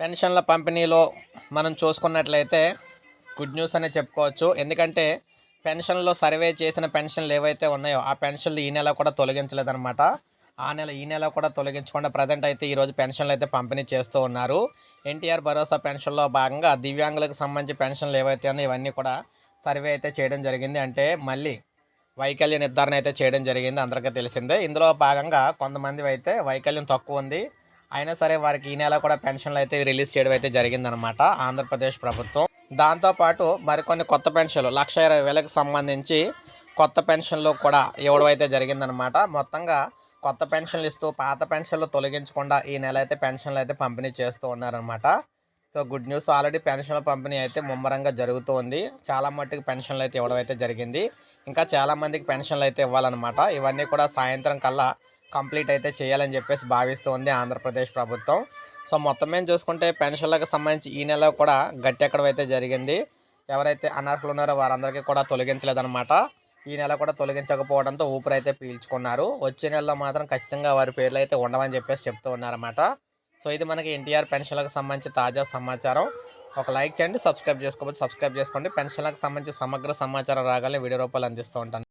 పెన్షన్ల పంపిణీలో మనం చూసుకున్నట్లయితే గుడ్ న్యూస్ అనే చెప్పుకోవచ్చు. ఎందుకంటే పెన్షన్లో సర్వే చేసిన పెన్షన్లు ఏవైతే ఉన్నాయో ఆ పెన్షన్లు ఈ నెల కూడా తొలగించలేదన్నమాట. ఆ నెల ఈ నెల కూడా తొలగించకుండా ప్రజెంట్ అయితే ఈరోజు పెన్షన్లు అయితే పంపిణీ చేస్తూ ఉన్నారు. ఎన్టీఆర్ భరోసా పెన్షన్లో భాగంగా దివ్యాంగులకు సంబంధించి పెన్షన్లు ఏవైతే ఉన్నాయో ఇవన్నీ కూడా సర్వే అయితే చేయడం జరిగింది. అంటే మళ్ళీ వైకల్య నిర్ధారణ అయితే చేయడం జరిగింది. అందరికీ తెలిసిందే. ఇందులో భాగంగా కొంతమంది అయితే వైకల్యం తక్కువ ఉంది. అయినా సరే వారికి ఈ నెల కూడా పెన్షన్లు అయితే రిలీజ్ చేయడం అయితే జరిగిందనమాట ఆంధ్రప్రదేశ్ ప్రభుత్వం. దాంతోపాటు మరికొన్ని కొత్త పెన్షన్లు లక్ష ఇరవై వేలకు సంబంధించి కొత్త పెన్షన్లు కూడా ఇవ్వడం అయితే జరిగిందనమాట మొత్తంగా కొత్త పెన్షన్లు ఇస్తూ పాత పెన్షన్లు తొలగించకుండా ఈ నెల అయితే పెన్షన్లు అయితే పంపిణీ చేస్తూ ఉన్నారనమాట సో గుడ్ న్యూస్. ఆల్రెడీ పెన్షన్ల పంపిణీ అయితే ముమ్మరంగా జరుగుతూ ఉంది చాలా మట్టుకు పెన్షన్లు అయితే ఇవ్వడం అయితే జరిగింది. ఇంకా చాలామందికి పెన్షన్లు అయితే ఇవ్వాలన్నమాట. ఇవన్నీ కూడా సాయంత్రం కల్లా కంప్లీట్ అయితే చేయాలని చెప్పేసి భావిస్తూ ఉంది ఆంధ్రప్రదేశ్ ప్రభుత్వం. సో మొత్తం మేము చూసుకుంటే పెన్షన్లకు సంబంధించి ఈ నెల కూడా గట్టి ఎక్కడం అయితే జరిగింది. ఎవరైతే అనర్హులు ఉన్నారో వారందరికీ కూడా తొలగించలేదన్నమాట. ఈ నెల కూడా తొలగించకపోవడంతో ఊపిరి అయితే పీల్చుకున్నారు. వచ్చే నెలలో మాత్రం ఖచ్చితంగా వారి పేర్లు అయితే ఉండవని చెప్పేసి చెప్తూ ఉన్నారన్నమాట. సో ఇది మనకి ఎన్టీఆర్ పెన్షన్లకు సంబంధించి తాజా సమాచారం. ఒక లైక్ చేయండి సబ్స్క్రైబ్ చేసుకోవచ్చు సబ్స్క్రైబ్ చేసుకోండి. పెన్షన్లకు సంబంధించి సమగ్ర సమాచారం రాగానే వీడియో రూపాయలు అందిస్తూ ఉంటాను.